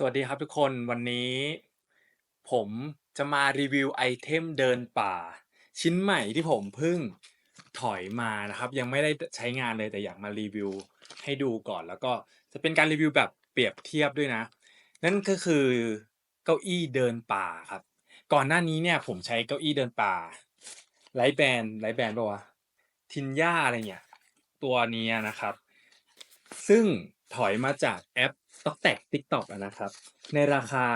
สวัสดีครับทุกคนวันนี้ ผมจะมารีวิวไอเทมเดินป่า ชิ้นใหม่ที่ผมเพิ่งถอยมานะครับ ยังไม่ได้ใช้งานเลยแต่อยากมารีวิวให้ดูก่อน แล้วก็จะเป็นการรีวิวแบบเปรียบเทียบด้วยนะ นั่นก็คือเก้าอี้เดินป่าครับ ก่อนหน้านี้เนี่ยผมใช้เก้าอี้เดินป่าไลท์แบนไลท์แบนปะวะทินย่าอะไรเนี่ยตัวนี้นะครับ ซึ่งถอยมาจากแอป t o k แตก TikTok อะนะครับ ในราคา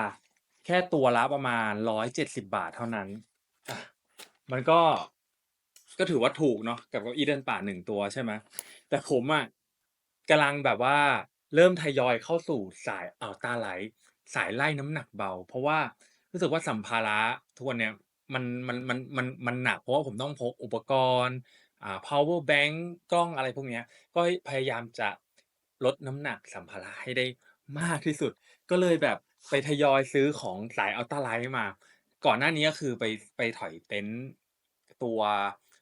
แค่ตัวละประมาณ170บาทเท่านั้น มันก็ก็ถือว่าถูกเนาะกับเก้าอี้เดินป่าหนึ่งตัวใช่ไหมแต่ผมอะกำลังแบบว่าเริ่มทยอยเข้าสู่สายเอัลตาไหล สายไล่น้ำหนักเบา เพราะว่ารู้สึกว่าสัมภาระทุกวันเนี้ยมันมันมันมันมันหนักเพราะว่าผมต้องพกอุปกรณ์อ่า power bank กล้องอะไรพวกเนี้ย ก็พยายามจะลดน้ำหนักสัมภาระให้ได้ มากที่สุด ก็เลยแบบไปทยอยซื้อของสายอัลต a ไลท์มา ก่อนหน้านี้ ก็คือไป ไปถอยเต็นท์ตัว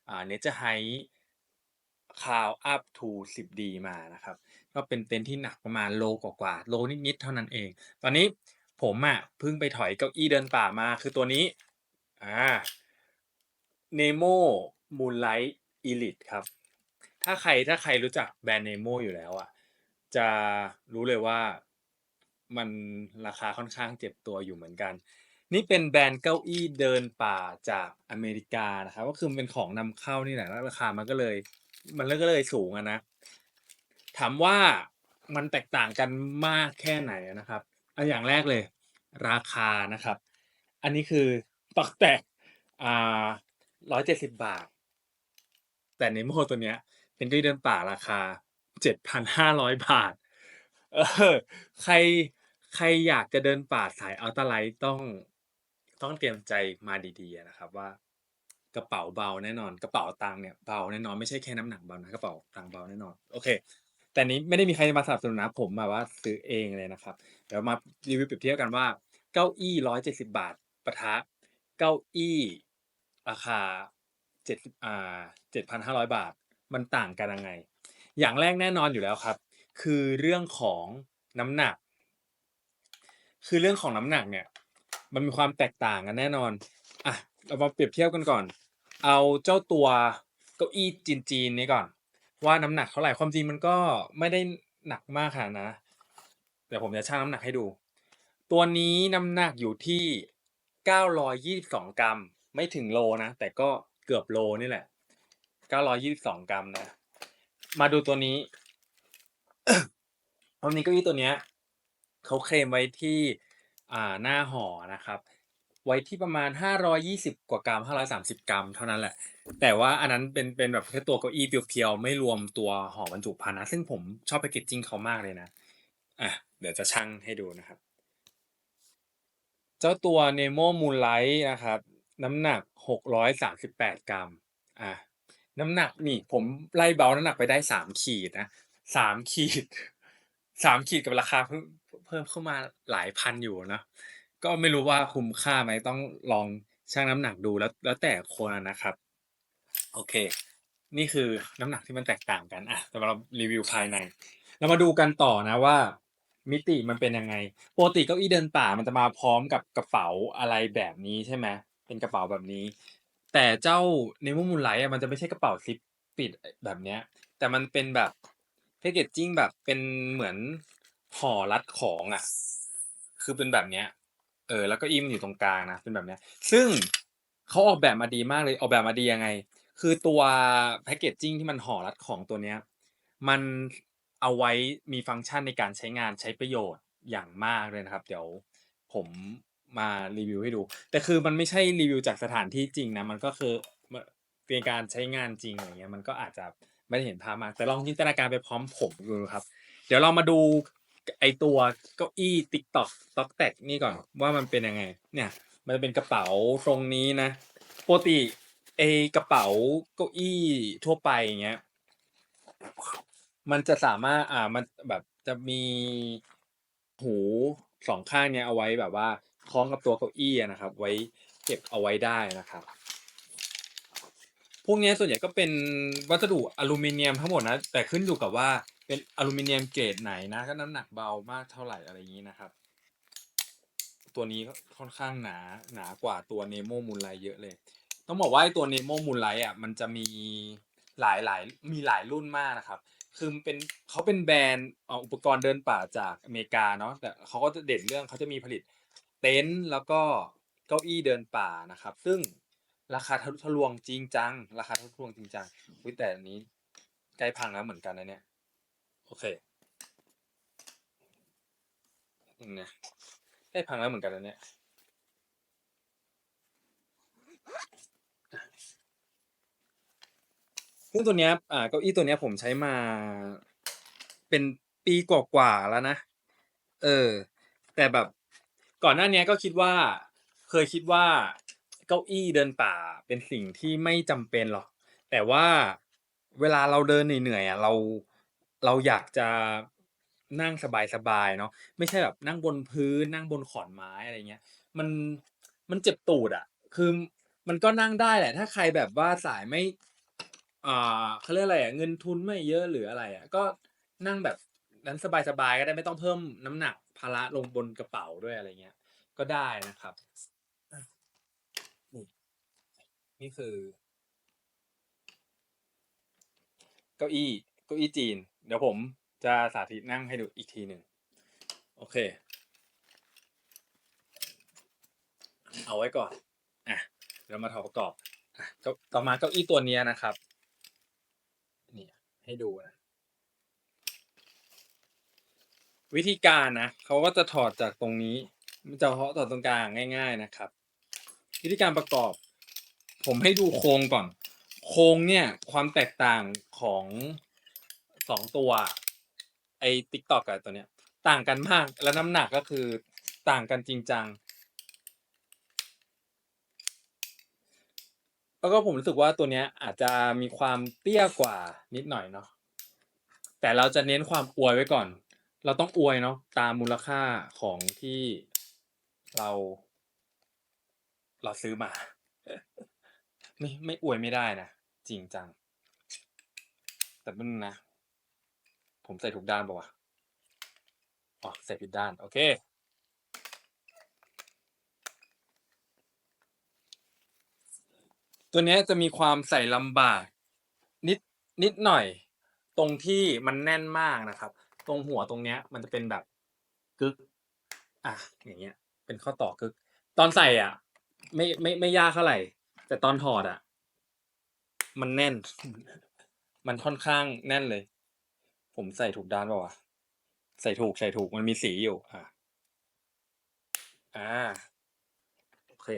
อ่า Nature Hike Cloud Up to 10D มานะครับ ก็เป็นเต็นท์ที่หนักประมาณโลกว่าๆ โลนิด ๆ เท่านั้นเอง ตอนนี้ผมอะเพิ่งไปถอยเก้าอี้เดินป่ามา คือตัวนี้ อ่า Nemo Moonlight Elite ครับ ถ้าใคร ถ้าใครรู้จักแบรนด์ Nemo อยู่แล้วอะจะรู้เลยว่า มันราคาค่อนข้างเจ็บตัวอยู่เหมือนกัน นี่เป็นแบรนด์เก้าอี้เดินป่าจากอเมริกานะครับก็คือมันเป็นของนำเข้านี่แหละแล้วราคามันก็เลย มันก็เลยสูงอะนะ ถามว่ามันแตกต่างกันมากแค่ไหนนะครับอันอย่างแรกเลย ราคานะครับ อันนี้คือตอกแตกอ่าร้อยเจ็ดสิบบาท แต่ในโมตัวเนี้ย เป็นเก้าอี้เดินป่าราคาเจ็ดพันห้าร้อยบาทเออใคร ใครอยากจะเดินป่าสายอัลต a ไลท์ต้อง ต้องเตรียมใจมาดีๆนะครับว่า กระเป๋าเบาแน่นอน กระเป๋าตังค์เนี่ยเบาแน่นอนไม่ใช่แค่น้ำหนักเบานะกระเป๋าตังค์เบาแน่นอน โอเค แต่นี้ไม่ได้มีใครมาสนับสนุนนะผมแบบว่าซื้อเองเลยนะครับ เดี๋ยวมารีวิวเปรียบเทียบกันว่าเก้าอี้ร้อยเจ็ดสิบาทปะทะเก้าอี้ราคาเจ็ดอ่าเจ็ดพันห้าร้อยบาท มันต่างกันยังไง อย่างแรกแน่นอนอยู่แล้วครับ คือเรื่องของน้ำหนัก คือเรื่องของน้ำหนักเนี่ย มันมีความแตกต่างกันแน่นอนอะเรามาเปรียบเทียบกันก่อน เอาเจ้าตัวเก้าอี้จีนๆนี้ก่อน ว่าน้ำหนักเท่าไหร่ความจริงมันก็ไม่ได้หนักมากขนาดนะเดี๋ยวผมจะชั่งน้ำหนักให้ดู ตัวนี้น้ำหนักอยู่ที่ 922 กรัม ไม่ถึงโลนะ แต่ก็เกือบโลนี่แหละ 922 กรัมนะ มาดูตัวนี้ตัวนี้เก้าอี้ตัวเนี้ย เขาเคลมไว้ที่ อ่า หน้าห่อนะครับ ไว้ที่ประมาณ 520 กว่ากรัม 530 กรัม เท่านั้นแหละ แต่ว่าอันนั้นเป็น เป็นแบบแค่ตัวเก้าอี้เพียวๆ ไม่รวมตัวห่อบรรจุภัณฑ์นะ ซึ่งผมชอบแพคเกจจิ้งเขามากเลยนะ อะ เดี๋ยวจะชั่งให้ดูนะครับ เจ้าตัว Nemo Moonlight นะครับ น้ำหนัก 638 กรัม อะ น้ำหนักนี่ผมไล่เบาน้ำหนักไปได้ 3 ขีดนะ 3 ขีด 3 ขีดกับราคาเพิ่ม เพิ่มเข้ามาหลายพันอยู่นะก็ไม่รู้ว่าคุ้มค่าไหมต้องลองชั่งน้ำหนักดูแล้วแล้วแต่คนนะครับ โอเค นี่คือน้ำหนักที่มันแตกต่างกันอะแต่เรารีวิวภายใน เรามาดูกันต่อนะว่า มิติมันเป็นยังไงปกติเก้าอี้เดินป่ามันจะมาพร้อมกับกระเป๋าอะไรแบบนี้ใช่ไหมเป็นกระเป๋าแบบนี้ แต่เจ้า Nemo Moonlight อะมันจะไม่ใช่กระเป๋าซิปปิดแบบเนี้ย แต่มันเป็นแบบแพคเกจจิ้งแบบเป็นเหมือน ห่อรัดของอะ คือเป็นแบบเนี้ย เออ แล้วก็อี้มันอยู่ตรงกลางนะ เป็นแบบเนี้ย ซึ่งเขาออกแบบมาดีมากเลย ออกแบบมาดียังไง คือตัวแพคเกจจิ้งที่มันห่อรัดของตัวเนี้ย มันเอาไว้มีฟังก์ชันในการใช้งานใช้ประโยชน์อย่างมากเลยนะครับ เดี๋ยวผมมารีวิวให้ดู แต่คือมันไม่ใช่รีวิวจากสถานที่จริงนะ มันก็คือเป็นการใช้งานจริงอะไรเงี้ย มันก็อาจจะไม่ได้เห็นภาพมาก แต่ลองจินตนาการไปพร้อมผมดูครับ เดี๋ยวเรามาดู ไอตัวเก้าอี้ TikTok ต็อกแตกนี่ก่อนว่ามันเป็นยังไง เนี่ย มันจะเป็นกระเป๋าตรงนี้นะปกติไอกระเป๋าเก้าอี้ทั่วไปอย่างเงี้ยมันจะสามารถอ่ามันแบบจะมีหูสองข้างเนี้ยเอาไว้แบบว่าคล้องกับตัวเก้าอี้นะครับ ไว้เก็บเอาไว้ได้นะครับ พวกนี้ส่วนใหญ่ก็เป็นวัสดุอลูมิเนียมทั้งหมดนะแต่ขึ้นอยู่กับว่า เป็นอลูมิเนียมเกรดไหนนะ ก็น้ำหนักเบามากเท่าไหร่อะไรอย่างงี้นะครับ ตัวนี้ค่อนข้างหนาหนากว่าตัวเนโมมูลไลเยอะเลย ต้องบอกว่าตัวเนโมมูลไลอะมันจะมีหลายหลายมีหลายรุ่นมากนะครับคือเป็นเขาเป็นแบรนด์เอาอุปกรณ์เดินป่าจากอเมริกาเนาะแต่เขาก็จะเด่นเรื่องเขาจะมีผลิตเต็นท์แล้วก็เก้าอี้เดินป่านะครับ ซึ่งราคาทะลุทะลวงจริงจัง ราคาทะลุทะลวงจริงจังแต่อันนี้ใกล้พังแล้วเหมือนกันนะเนี่ย โอเคนี่ยใกล้พังแล้วเหมือนกันนะเนี่ยซึ่งตัวเนี้ยอ่าเก้าอี้ตัวเนี้ยผมใช้มาเป็นปีกว่าๆแล้วนะ เออ แต่แบบก่อนหน้านี้ก็คิดว่า เคยคิดว่าเก้าอี้เดินป่าเป็นสิ่งที่ไม่จำเป็นหรอก แต่ว่าเวลาเราเดินเหนื่อยๆอะเรา เราอยากจะนั่งสบาย ๆ เนาะไม่ใช่แบบนั่งบนพื้น นั่งบนขอนไม้อะไรเงี้ย มันมันเจ็บตูดอะ คือมันก็นั่งได้แหละ ถ้าใครแบบว่าสายไม่อ่าเขาเรียกอะไรอะเงินทุนไม่เยอะหรืออะไรอะก็นั่งแบบนั้นสบายๆก็ได้ไม่ต้องเพิ่มน้ำหนักภาระลงบนกระเป๋าด้วยอะไรเงี้ย ก็ได้นะครับ นี่นี่คือ เก้าอี้เก้าอี้จีน ดี๋ยวผมจะสาธิตนั่งให้ดูอีกทีหนึ่งโอเค เอาไว้ก่อนอะเดี๋ยวมาถอดประกอบอะก็ต่อมาเก้าอี้ตัวนี้นะครับนี่ให้ดูนะวิธีการนะเขาก็จะถอดจากตรงนี้มันจะถอดตรงกลางง่าย ๆนะครับ วิธีการประกอบ ผมให้ดูโครงก่อน โครงเนี่ยความแตกต่างของ สองตัว ไอ้ติ๊กตอกกับตัวเนี้ย ต่างกันมาก แล้วน้ำหนักก็คือต่างกันจริงจัง แล้วก็ผมรู้สึกว่าตัวเนี้ยอาจจะมีความเตี้ยกว่านิดหน่อยเนาะแต่เราจะเน้นความอวยไว้ก่อน เราต้องอวยเนาะตามมูลค่าของที่เรา เราซื้อมา ไม่ไม่อวยไม่ได้นะ จริงจัง แต่มันนะ ผมใส่ถูกด้านปะวะอ๋อใส่ผิดด้าน โอเค ตัวนี้จะมีความใส่ลำบาก นิดนิดหน่อย ตรงที่มันแน่นมากนะครับ ตรงหัวตรงเนี้ย มันจะเป็นแบบกึก อะอย่างเงี้ย เป็นข้อต่อกึก ตอนใส่อะ ไม่ไม่ไม่ยากเท่าไหร่ แต่ตอนถอดอะ มันแน่น มันค่อนข้างแน่นเลย ผมใส่ถูกด้านเปล่าวะ ใส่ถูกใส่ถูกมันมีสีอยู่ อะอ่า โอเค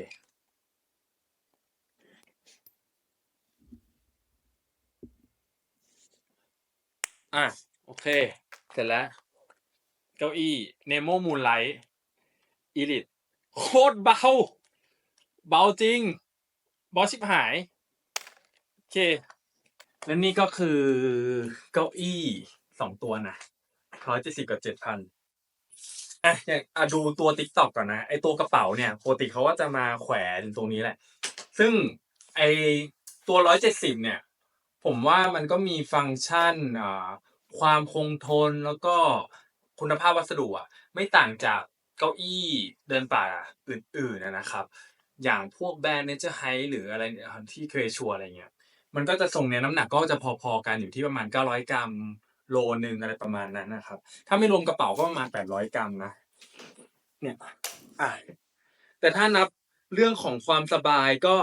อะ โอเค เสร็จแล้ว เก้าอี้ Nemo Moonlight Elite โคตรเบา เบาจริงบาชิบหาย โอเค และนี่ก็คือเก้าอี้ สองตัวนะร้อยเจ็ดสิบกับเจ็ดพันอะอย่างอะดูตัวติ๊กต็อกก่อนนะ ไอตัวกระเป๋าเนี่ยปกติเขาก็จะมาแขวนตรงนี้แหละ ซึ่งไอตัวร้อยเจ็ดสิบเนี่ย ผมว่ามันก็มีฟังก์ชันอ่าความคงทนแล้วก็คุณภาพวัสดุอะ ไม่ต่างจากเก้าอี้เดินป่าอื่นๆนะครับ อย่างพวกแบรนด์เนเจอร์ไฮหรืออะไรที่เคยชัวร์อะไรเงี้ย มันก็จะทรงเนี้ยน้ำหนักก็จะพอๆกันอยู่ที่ประมาณ 900 กรัม โลหนึ่งอะไรประมาณนั้นนะครับ ถ้าไม่รวมกระเป๋าก็ประมาณ800กรัมนะ เนี่ยอะแต่ถ้านับเรื่องของความสบายก็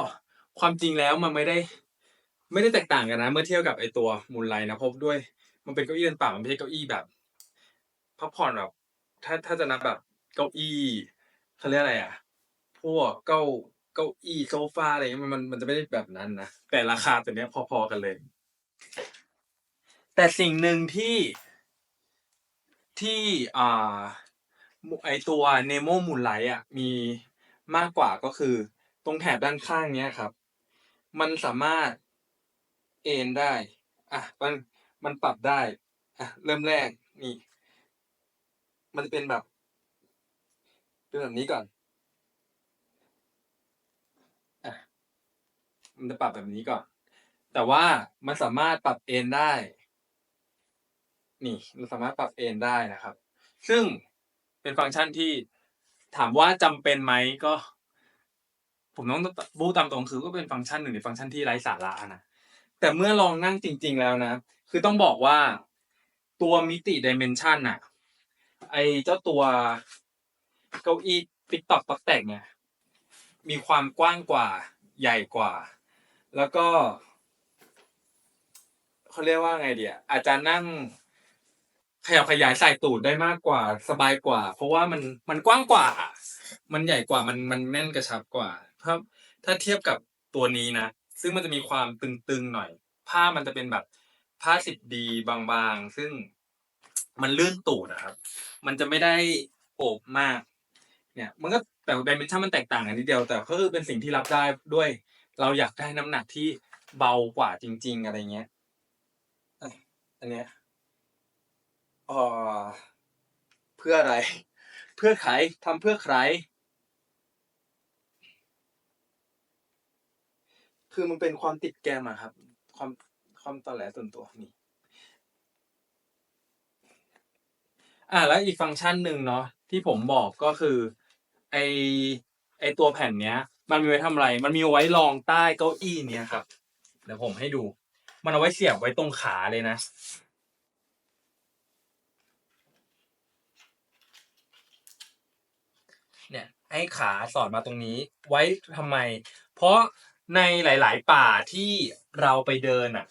ความจริงแล้วมันไม่ได้ ไม่ได้แตกต่างกันนะ เมื่อเทียบกับไอตัวมูลไลนะเพราะด้วย มันเป็นเก้าอี้เดินป่ามันไม่ใช่เก้าอี้แบบพักผ่อนแบบถ้าถ้าจะนับแบบเก้าอี้เขาเรียกอะไรอะ พวกเก้าเก้าอี้โซฟาอะไรเงี้ยมันมันมันจะไม่ได้แบบนั้นนะแต่ราคาตัวเนี้ยพอๆกันเลย แต่สิ่งหนึ่งที่ที่อ่าไอตัว Nemo Moonlight อะมีมากกว่าก็คือ ตรงแถบด้านข้างเนี้ยครับ มันสามารถเอนได้อะมันมันปรับได้อะเริ่มแรกนี่ มันจะเป็นแบบเป็นแบบนี้ก่อนอะมันจะปรับแบบนี้ก่อน แต่ว่ามันสามารถปรับเอนได้ นี่มันสามารถปรับเอนได้นะครับ ซึ่งเป็นฟังก์ชันที่ถามว่าจำเป็นไหมก็ ผมต้องพูตามตรงคือก็เป็นฟังก์ชันหนึ่งในฟังก์ชันที่ไร้สาระนะแต่เมื่อลองนั่งจริง ๆ แล้วนะ คือต้องบอกว่าตัวมิติดิเมนชันน่ะไอเจ้าตัวเก้าอี้ติ๊กตอกตักแตกเนี่ย มีความกว้างกว่าใหญ่กว่า แล้วก็เขาเรียกว่าไงเดียอาจจะนั่ง ขยับขยายใส่ตูดได้มากกว่าสบายกว่า เพราะว่ามันมันกว้างกว่า มันใหญ่กว่ามันมันแน่นกระชับกว่าถ้าถ้าเทียบกับตัวนี้นะ ซึ่งมันจะมีความตึงๆหน่อย ผ้ามันจะเป็นแบบผ้าสิบดีบางๆ ซึ่งมันลื่นตูดนะครับ มันจะไม่ได้โอบมาก เนี่ย มันก็แต่ดิเมนชันมันแตกต่างกันนิดเดียว แต่ก็คือเป็นสิ่งที่รับได้ด้วย เราอยากได้น้ำหนักที่เบากว่าจริง ๆ อะไรเงี้ยอันเนี้ย เอ่อเพื่ออะไร เพื่อใครทำเพื่อใคร คือมันเป็นความติดแกมอะครับ ความความตอแหลส่วนตัวนี่อ่าแล้วอีกฟังก์ชันหนึ่งเนาะที่ผมบอกก็คือ ไอไอตัวแผ่นเนี้ย มันมีไว้ทำอะไร มันมีไว้รองใต้เก้าอี้เนี้ยครับ เดี๋ยวผมให้ดู มันเอาไว้เสียบไว้ตรงขาเลยนะ เนี่ย ให้ขาสอดมาตรงนี้ ไว้ทำไม เพราะในหลาย ๆ ป่าที่เราไปเดินอะ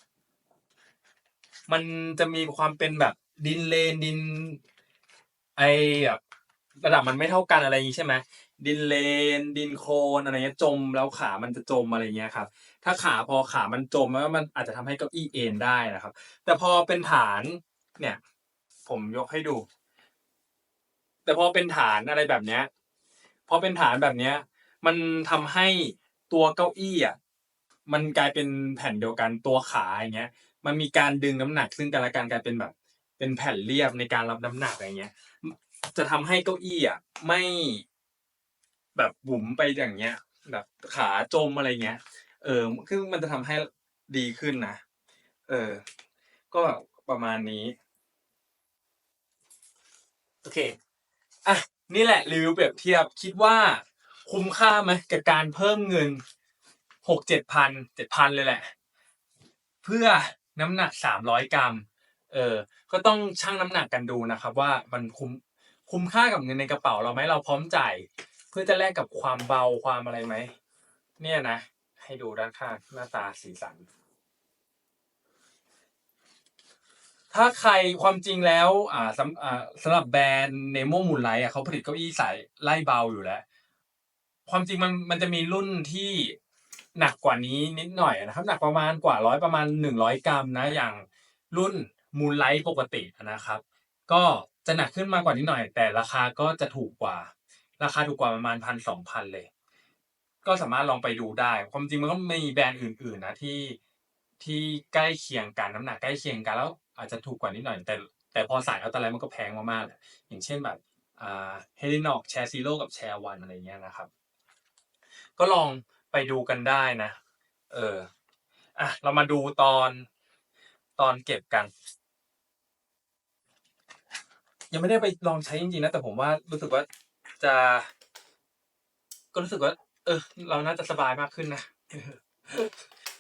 มันจะมีความเป็นแบบดินเลนดิน ไอแบบระดับมันไม่เท่ากันอะไรอย่างงี้ใช่ไหมดินเลน ดินโคลนอะไรเงี้ยจมแล้วขามันจะจมอะไรเงี้ยครับ ถ้าขาพอขามันจมแล้วมันอาจจะทำให้เก้าอี้เอ็นได้นะครับ แต่พอเป็นฐานเนี่ย ผมยกให้ดู แต่พอเป็นฐานอะไรแบบเนี้ย พอเป็นฐานแบบเนี้ย มันทำให้ตัวเก้าอี้อะมันกลายเป็นแผ่นเดียวกันตัวขาอย่างเงี้ย มันมีการดึงน้ำหนัก ซึ่งกันและกันกลายเป็นแบบ เป็นแผ่นเรียบในการรับน้ำหนักอะไรเงี้ย จะทำให้เก้าอี้อะไม่ แบบบุ๋มไปอย่างเงี้ย แบบขาจมอะไรเงี้ย เออคือมันจะทำให้ดีขึ้นนะเออ ก็ประมาณนี้ โอเค อะ นี่แหละรีวิวเปรียบเทียบคิดว่าคุ้มค่าไหมกับการเพิ่มเงินหกเจ็ดพันเจ็ดพันเลยแหละ เพื่อน้ำหนักสามร้อยกรัม เออ ก็ต้องชั่งน้ำหนักกันดูนะครับ ว่ามันคุ้มคุ้มค่ากับเงินในกระเป๋าเราไหมเราพร้อมจ่ายเพื่อจะแลกกับความเบาความอะไรไหมเนี่ยนะ ให้ดูด้านข้างหน้าตาสีสัน ถ้าใครความจริงแล้วอ่าสำอ่าสำหรับแบรนด์เนโมมูลไลท์อะเขาผลิตเก้าอี้สายไล่เบาอยู่แล้ว ความจริงมันมันจะมีรุ่นที่หนักกว่านี้นิดหน่อยนะครับ หนักประมาณกว่าร้อยประมาณหนึ่งร้อยกรัมนะอย่างรุ่นมูลไลท์ปกตินะครับ ก็จะหนักขึ้นมากกว่านิดหน่อย แต่ราคาก็จะถูกกว่า ราคาถูกกว่าประมาณพันสองพันเลย ก็สามารถลองไปดูได้ ความจริงมันก็มีแบรนด์อื่น ๆ นะที่ที่ใกล้เคียงกันน้ำหนักใกล้เคียงกันแล้ว อาจจะถูกกว่านิดหน่อย แต่แต่พอสายเอาตะไลมันก็แพงมากๆแหละอย่างเช่นแบบอ่าเฮลินอกแชร์ซีโร่กับแชร์วันอะไรเงี้ยนะครับ ก็ลองไปดูกันได้นะ เอออะเรามาดูตอนตอนเก็บกัน ยังไม่ได้ไปลองใช้จริงๆนะ แต่ผมว่ารู้สึกว่าจะ ก็รู้สึกว่า เออ เราน่าจะสบายมากขึ้นนะ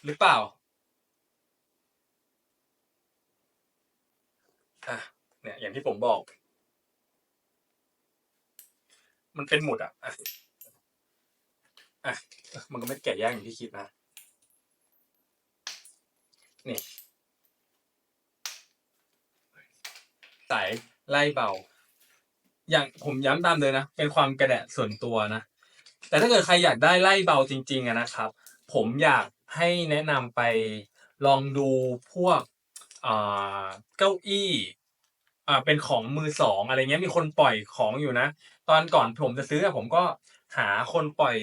หรือเปล่า อะเนี่ยอย่างที่ผมบอก มันเป็นหมุดอะอะมันก็ไม่แก่ยากอย่างที่คิดนะนี่สายไล่เบา อย่างผมย้ำตามเลยนะ เป็นความกระแดะส่วนตัวนะ แต่ถ้าเกิดใครอยากได้ไล่เบาจริง ๆอะนะครับ ผมอยากให้แนะนำไปลองดูพวกเก้าอี้ อ่าเป็นของมือสองอะไรเงี้ยมีคนปล่อยของอยู่นะ ตอนก่อนผมจะซื้อผมก็หาคนปล่อย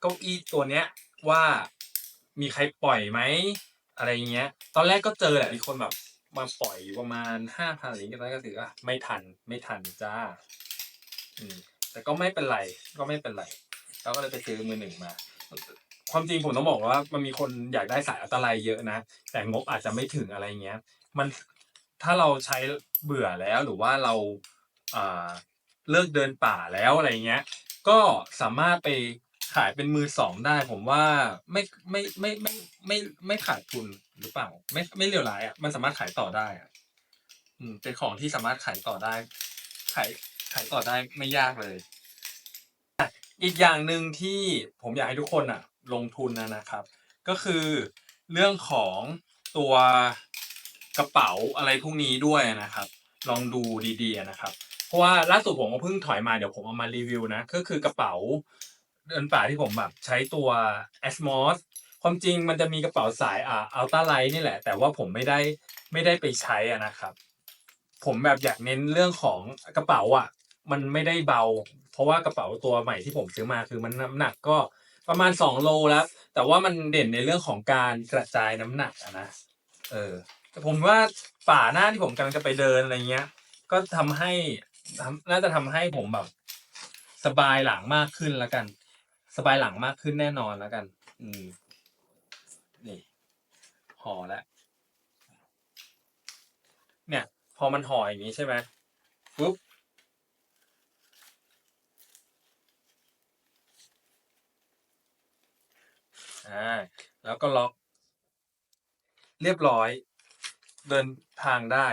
เก้าอี้ตัวเนี้ยว่ามีใครปล่อยไหมอะไรเงี้ย ตอนแรกก็เจอแหละมีคนแบบมาปล่อยอยู่ประมาณห้าพันอะไรเงี้ยตอนแรกก็ถือว่าไม่ทันไม่ทันจ้า อืม แต่ก็ไม่เป็นไรก็ไม่เป็นไรเราก็เลยไปซื้อมือหนึ่งมา ความจริงผมต้องบอกว่า มันมีคนอยากได้สายอัลตร้าเยอะนะแต่งบอาจจะไม่ถึงอะไรเงี้ย มัน ถ้าเราใช้เบื่อแล้วหรือว่าเราเลิกเดินป่าแล้วอะไรเงี้ย ก็สามารถไปขายเป็นมือสองได้ ผมว่าไม่ไม่ไม่ไม่ไม่ไม่ขาดทุนหรือเปล่า ไม่ไม่เลวร้ายอะมันสามารถขายต่อได้อะอืมเป็นของที่สามารถขายต่อได้ ขายขายต่อได้ไม่ยากเลย อีกอย่างหนึ่งที่ผมอยากให้ทุกคนอะ ลงทุนนะนะครับ ก็คือเรื่องของตัว กระเป๋าอะไรพวกนี้ด้วยนะครับ ลองดูดีๆนะครับ เพราะว่าล่าสุดผมก็เพิ่งถอยมาเดี๋ยวผมเอามารีวิวนะก็คือกระเป๋าเดินป่าที่ผมแบบใช้ตัว Asmos ความจริงมันจะมีกระเป๋าสายอ่าอัลต้าไลท์นี่แหละ แต่ว่าผมไม่ได้ไม่ได้ไปใช้อะนะครับ ผมแบบอยากเน้นเรื่องของกระเป๋าอะ มันไม่ได้เบา เพราะว่ากระเป๋าตัวใหม่ที่ผมซื้อมาคือมันน้ำหนักก็ประมาณสองโลแล้ว แต่ว่ามันเด่นในเรื่องของการกระจายน้ำหนักอะนะ เออ แต่ผมว่าป่าหน้าที่ผมกำลังจะไปเดินอะไรเงี้ย ก็ทำให้ทำน่าจะทำให้ผมแบบ สบายหลังมากขึ้นแล้วกัน สบายหลังมากขึ้นแน่นอนแล้วกัน อืมนี่ห่อแล้วเนี่ย พอมันห่ออย่างนี้ใช่ไหมปุ๊บอ่าแล้วก็ล็อก เรียบร้อย เดินทางได้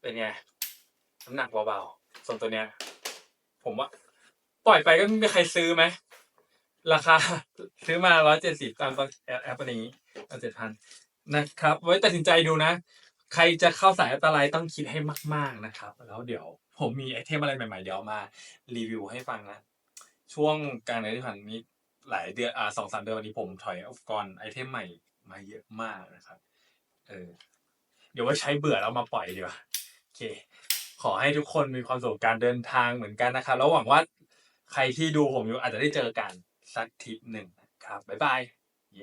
เป็นไง น้ำหนักเบาๆส่วนตัวเนี้ย ผมว่า ปล่อยไปก็ไม่มีใครซื้อไหม ราคา ซื้อมาร้อยเจ็ดสิบตามตอนแอปแอปนี้เจ็ดพันนะครับ ไว้ตัดสินใจดูนะ ใครจะเข้าสายอันตรายต้องคิดให้มาก ๆนะครับ แล้วเดี๋ยว ผมมีไอเทมอะไรใหม่ๆ เดี๋ยวมา รีวิวให้ฟังนะ ช่วงกลางเดือนที่ผ่านนี้หลายเดือนอ่าสองสามเดือนวันนี้ผมถอยอุปกรณ์ไอเทมใหม่มาเยอะมากนะครับ เออ เดี๋ยวไว่าใช้เบื่อแล้วมาปล่อยดีกว่าโอเค ขอให้ทุกคนมีความสุขการเดินทางเหมือนกันนะครับแล้วหวังว่าใครที่ดูผมอยู่อาจจะได้เจอกันสักทริปหนึ่งครับบ๊ายบายย